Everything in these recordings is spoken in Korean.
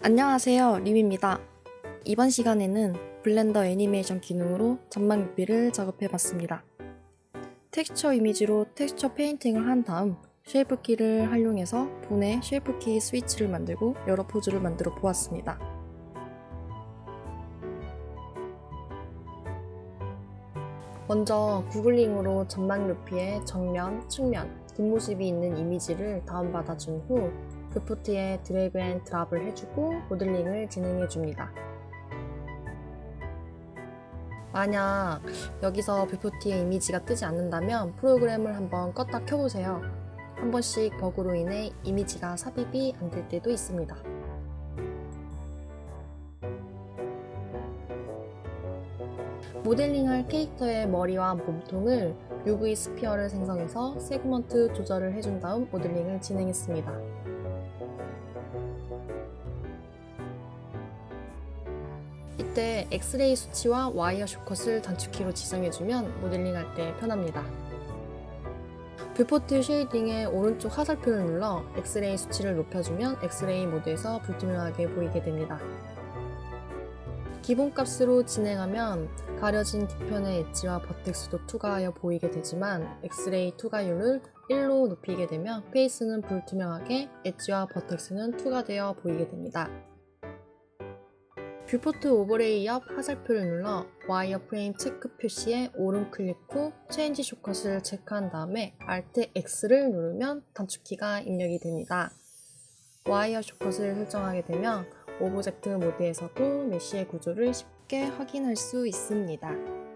안녕하세요 림입니다. 이번 시간에는 블렌더 애니메이션 기능으로 전망 유피를 작업해봤습니다. 텍스처 이미지로 텍스처 페인팅을 한 다음 쉐이프 키를 활용해서 본의 쉐이프 키 스위치를 만들고 여러 포즈를 만들어 보았습니다. 먼저 구글링으로 전망 루피의 정면, 측면, 뒷모습이 있는 이미지를 다운받아 준 후 뷰포트에 드래그 앤 드랍을 해주고 모델링을 진행해 줍니다. 만약 여기서 뷰포트의 이미지가 뜨지 않는다면 프로그램을 한번 껐다 켜보세요. 한 번씩 버그로 인해 이미지가 삽입이 안 될 때도 있습니다. 모델링할 캐릭터의 머리와 몸통을 UV 스피어를 생성해서 세그먼트 조절을 해준 다음 모델링을 진행했습니다. 때 엑스레이 수치와 와이어 쇼컷을 단축키로 지정해주면 모델링할 때 편합니다. 뷰포트 쉐이딩의 오른쪽 화살표를 눌러 엑스레이 수치를 높여주면 엑스레이 모드에서 불투명하게 보이게 됩니다. 기본값으로 진행하면 가려진 뒤편의 엣지와 버텍스도 투과하여 보이게 되지만 엑스레이 투과율을 1로 높이게 되면 페이스는 불투명하게 엣지와 버텍스는 투과되어 보이게 됩니다. 뷰포트 오버레이 옆 화살표를 눌러 와이어 프레임 체크 표시에 오른 클릭 후 체인지 쇼컷을 체크한 다음에 Alt X를 누르면 단축키가 입력이 됩니다. 와이어 쇼컷을 설정하게 되면 오브젝트 모드에서도 메쉬의 구조를 쉽게 확인할 수 있습니다.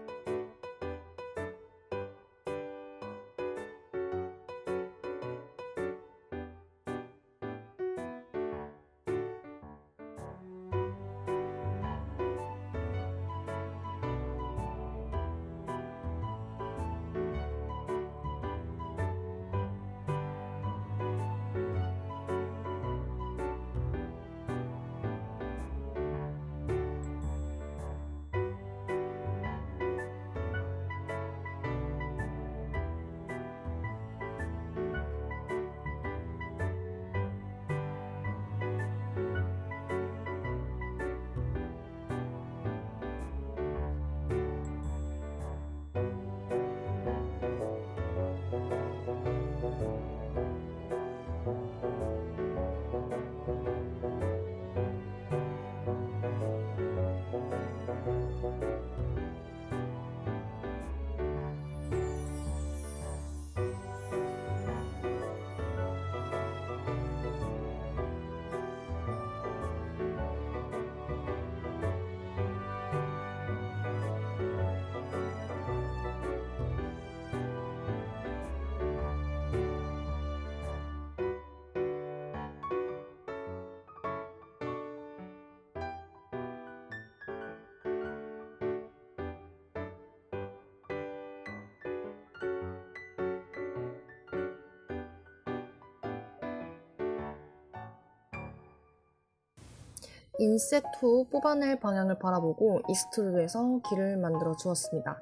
인셋 후 뽑아낼 방향을 바라보고 익스트루드에서 길을 만들어 주었습니다.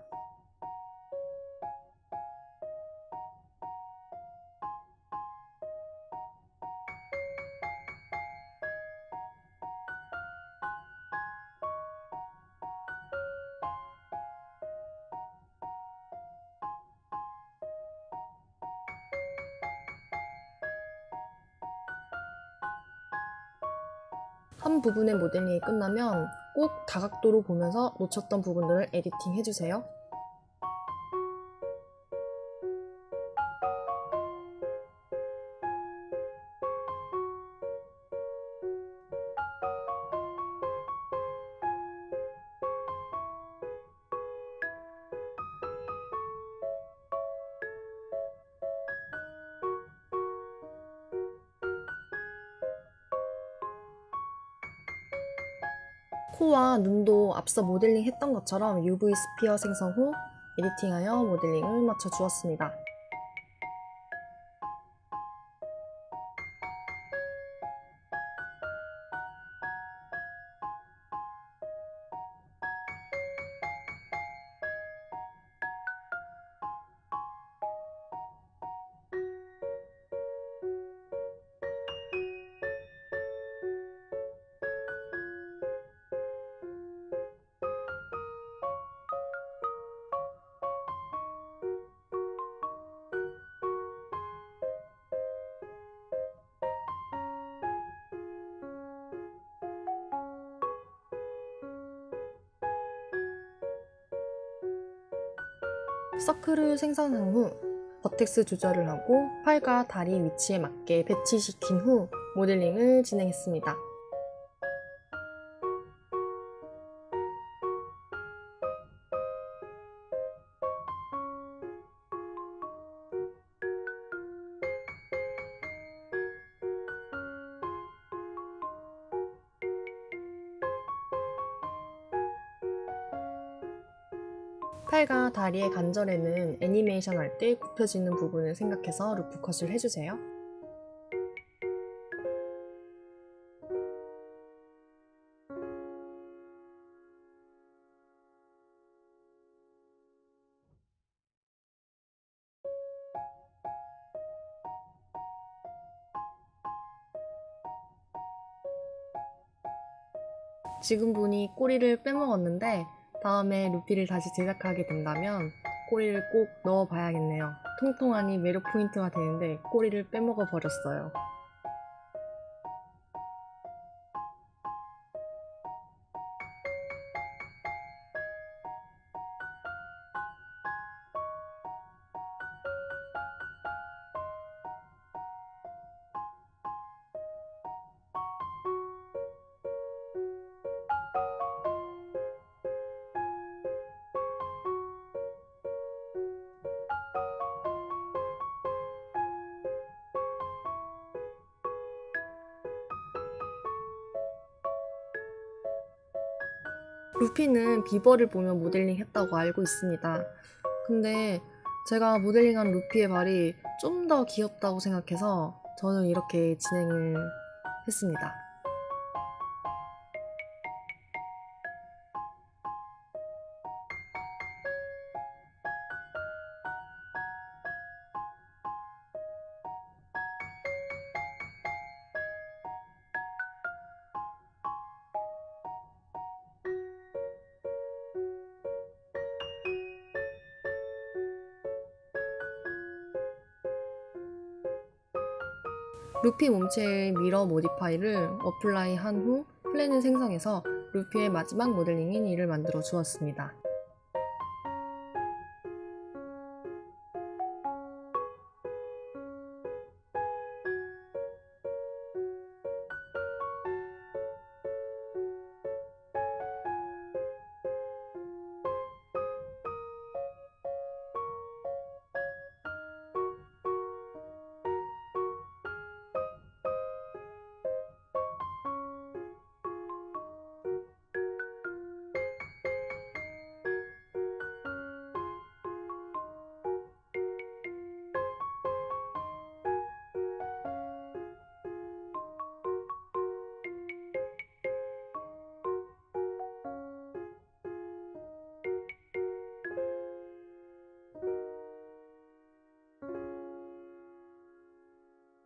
한 부분의 모델링이 끝나면 꼭 다각도로 보면서 놓쳤던 부분들을 에디팅 해주세요. 코와 눈도 앞서 모델링 했던 것처럼 UV 스피어 생성 후 에디팅하여 모델링을 맞춰 주었습니다. 서클을 생성한 후 버텍스 조절을 하고 팔과 다리 위치에 맞게 배치시킨 후 모델링을 진행했습니다. 팔과 다리의 관절에는 애니메이션 할 때 굽혀지는 부분을 생각해서 루프컷을 해주세요. 지금 보니 꼬리를 빼먹었는데 다음에 루피를 다시 제작하게 된다면 꼬리를 꼭 넣어 봐야겠네요. 통통하니 매력 포인트가 되는데 꼬리를 빼먹어 버렸어요. 루피는 비버를 보며 모델링 했다고 알고 있습니다. 근데 제가 모델링한 루피의 발이 좀 더 귀엽다고 생각해서 저는 이렇게 진행을 했습니다. 루피 몸체의 미러 모디파이를 어플라이 한 후 플랜을 생성해서 루피의 마지막 모델링인 이를 만들어 주었습니다.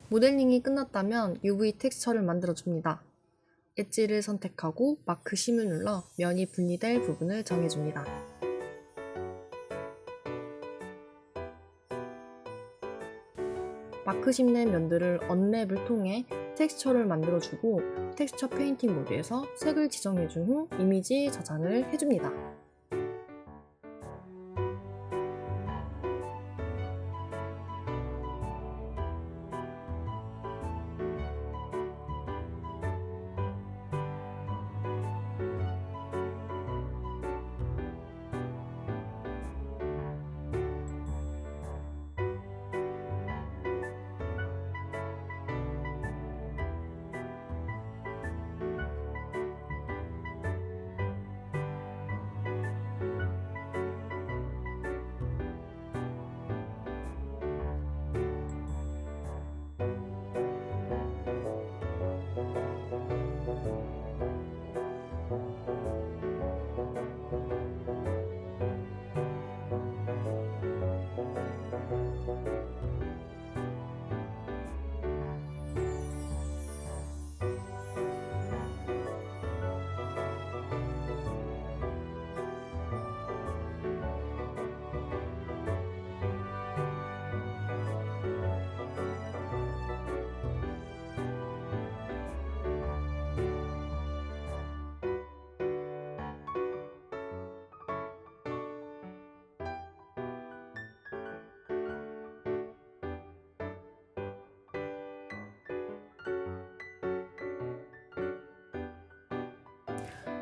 모델링이 끝났다면 UV 텍스처를 만들어줍니다. 엣지를 선택하고 마크 심을 눌러 면이 분리될 부분을 정해줍니다. 마크 심낸 면들을 언랩을 통해 텍스처를 만들어주고 텍스처 페인팅 모드에서 색을 지정해준 후 이미지 저장을 해줍니다.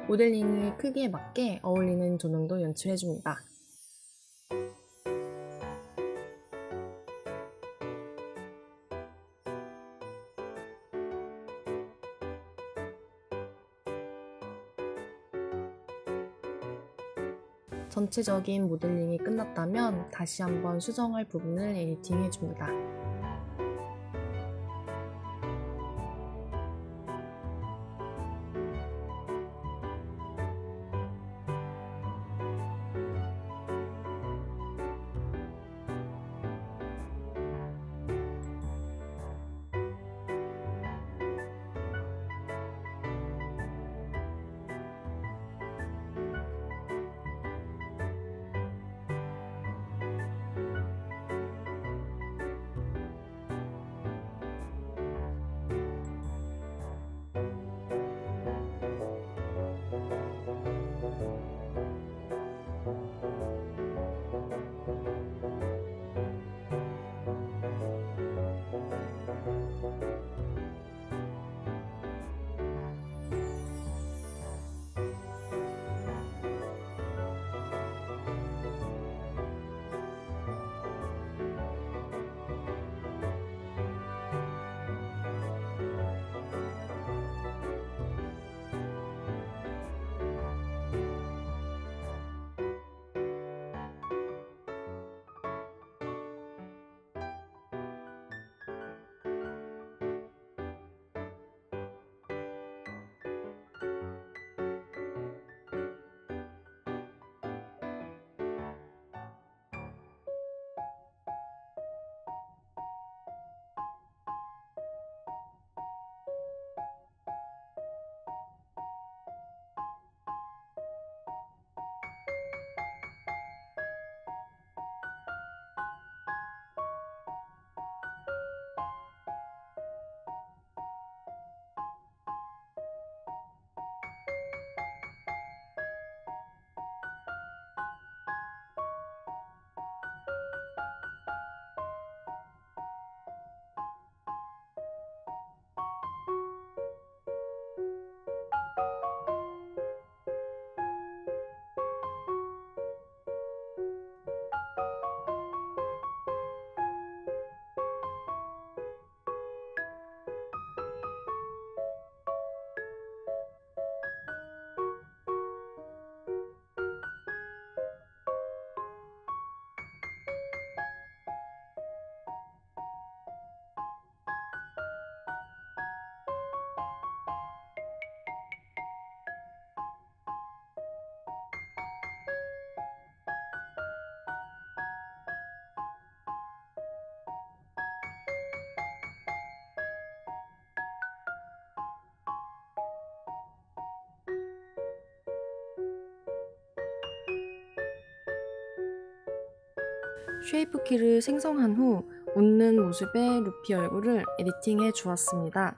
모델링의 크기에 맞게 어울리는 조명도 연출해줍니다. 전체적인 모델링이 끝났다면 다시 한번 수정할 부분을 에디팅해줍니다. 쉐이프 키를 생성한 후 웃는 모습의 루피 얼굴을 에디팅해 주었습니다.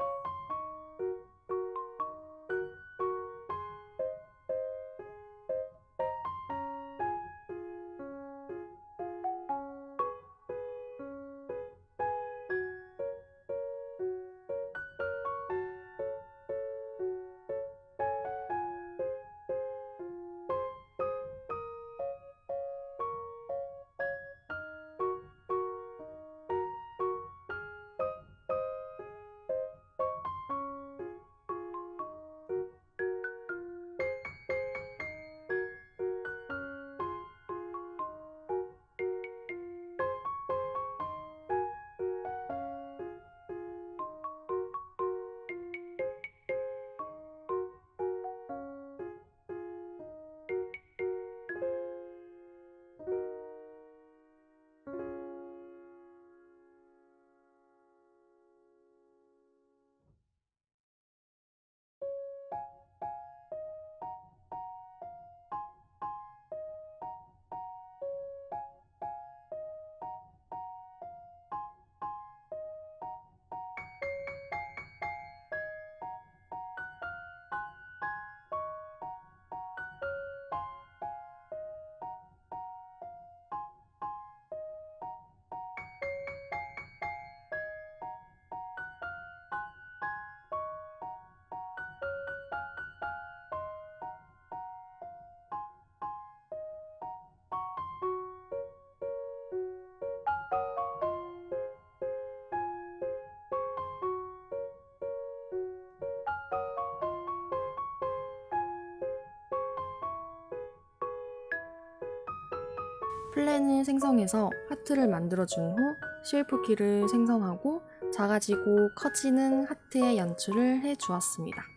플랜을 생성해서 하트를 만들어준 후 쉐이프 키를 생성하고 작아지고 커지는 하트의 연출을 해 주었습니다.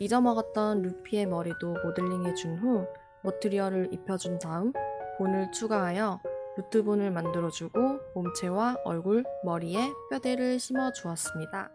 잊어먹었던 루피의 머리도 모델링해 준 후 머트리얼을 입혀준 다음 본을 추가하여 루트본을 만들어주고 몸체와 얼굴, 머리에 뼈대를 심어 주었습니다.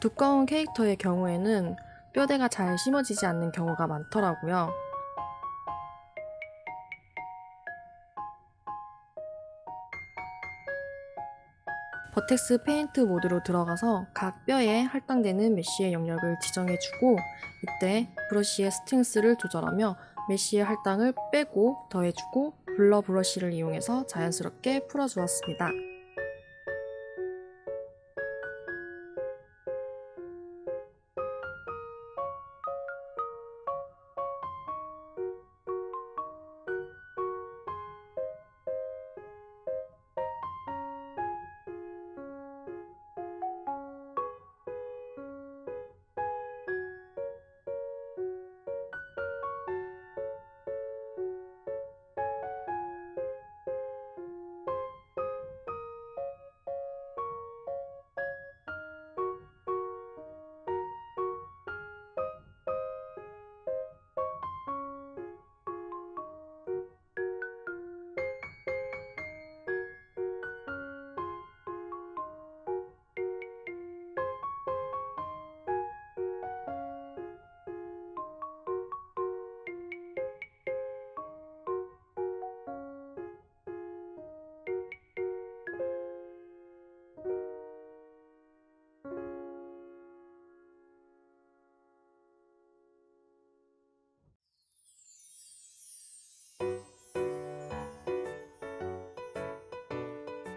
두꺼운 캐릭터의 경우에는 뼈대가 잘 심어지지 않는 경우가 많더라고요. 버텍스 페인트 모드로 들어가서 각 뼈에 할당되는 메쉬의 영역을 지정해주고 이때 브러쉬의 스트렝스를 조절하며 메쉬의 할당을 빼고 더해주고 블러 브러쉬를 이용해서 자연스럽게 풀어주었습니다.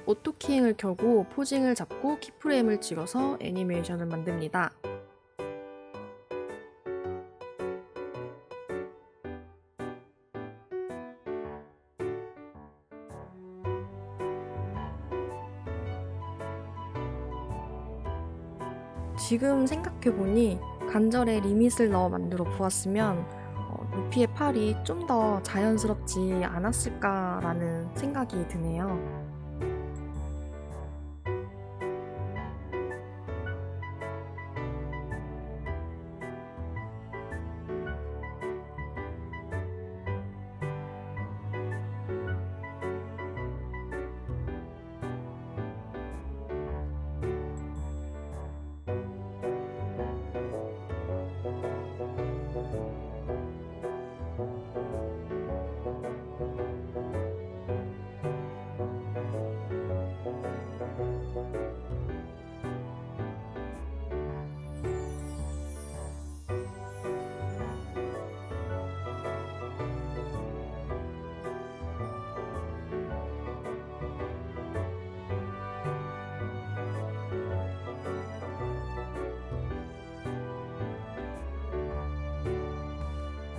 오토키잉을 켜고 포징을 잡고 키프레임을 찍어서 애니메이션을 만듭니다. 지금 생각해보니 관절에 리밋을 넣어 만들어 보았으면 어, 루피의 팔이 좀 더 자연스럽지 않았을까라는 생각이 드네요.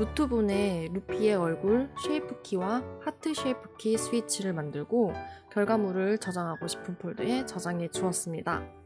루트분에 루피의 얼굴, 쉐이프키와 하트 쉐이프키 스위치를 만들고 결과물을 저장하고 싶은 폴더에 저장해 주었습니다.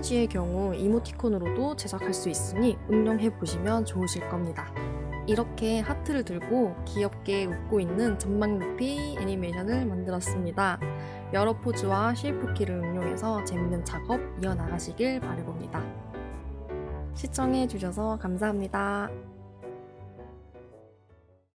PNG의 경우 이모티콘으로도 제작할 수 있으니 응용해 보시면 좋으실 겁니다. 이렇게 하트를 들고 귀엽게 웃고 있는 전망 루피 애니메이션을 만들었습니다. 여러 포즈와 쉐이프키를 응용해서 재밌는 작업 이어나가시길 바라봅니다. 시청해 주셔서 감사합니다.